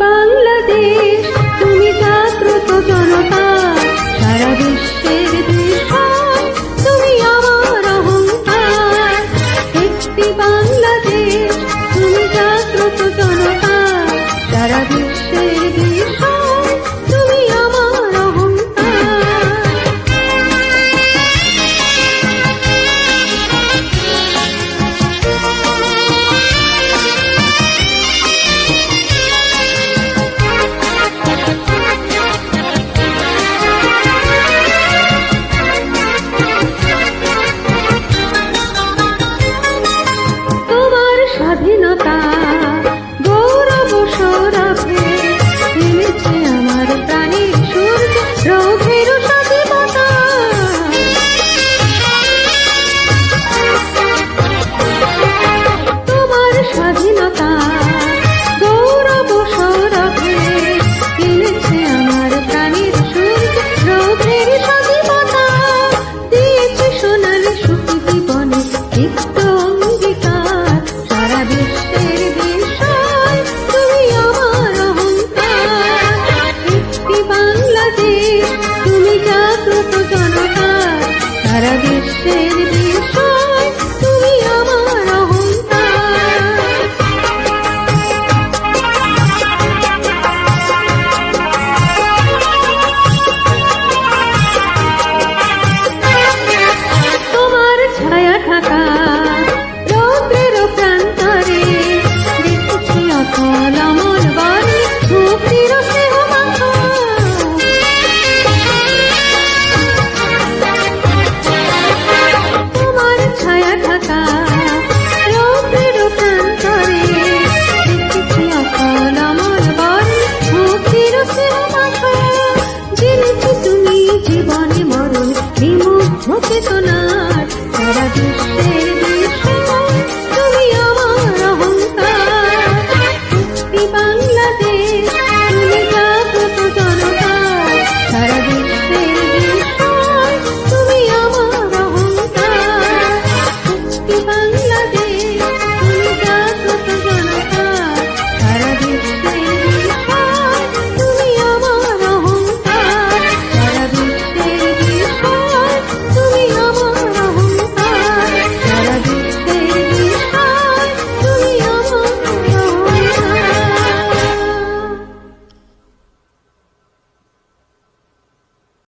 Bangladesh. cheiro de bicho জীবনে মরণ নিমুখ হতে সোনার সারা বিশ্ব